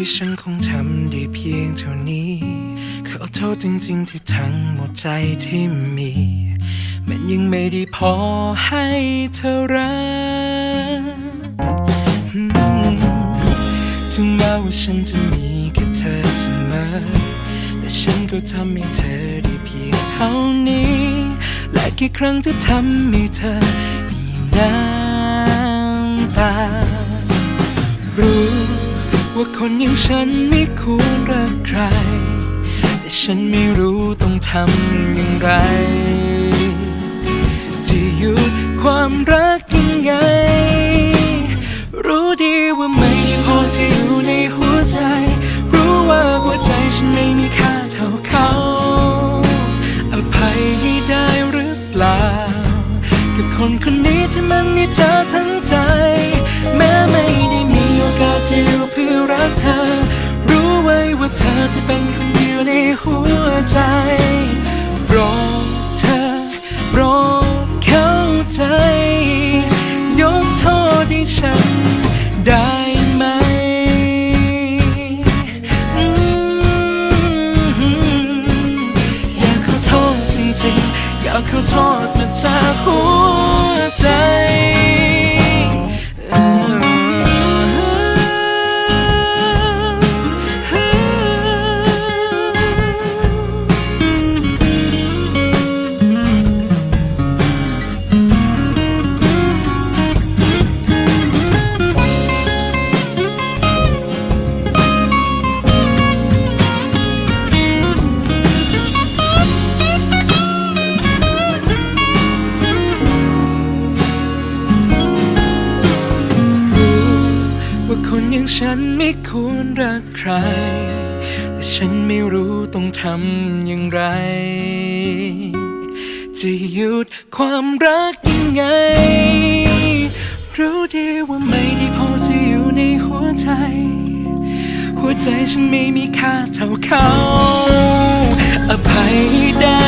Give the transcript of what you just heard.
ที่ฉันคงทำได้เพียงเท่านี้ ขอโทษจริงๆที่ทั้งหมดใจที่มี มันยังไม่ได้พอให้เธอรักถึงแม้ว่าฉันจะมีแค่เธอเสมอ แต่ฉันก็ทำให้เธอได้เพียงเท่านี้ และกี่ครั้งที่ทำให้เธอมีน้ำตารู้ ว่าคนอย่างฉันไม่ควรรักใคร แต่ฉันไม่รู้ต้องทำอย่างไร จะหยุดความรักยังไง รู้ดีว่าไม่พอที่อยู่ในหัวใจ รู้ว่าหัวใจฉันไม่มีค่าเท่าเขา อภัยให้ได้หรือเปล่า กับคนคนนี้ที่มันมีเธอทั้งใจ แม้ไม่ได้มีโอกาสจะอยู่ เธอ รู้ไว้ว่าเธอจะเป็นคนเดียวในหัวใจโปรดเธอโปรดเข้าใจ ยกโทษให้ฉันได้ไหมอืมอยากขอโทษจริงๆอยากขอโทษมาจากหัวใจ คนอย่างฉันไม่ควรรักใคร แต่ฉันไม่รู้ต้องทำอย่างไร จะหยุดความรักยังไง รู้ดีว่าไม่ได้พอจะอยู่ในหัวใจ หัวใจฉันไม่มีค่าเท่าเขา อภัยได้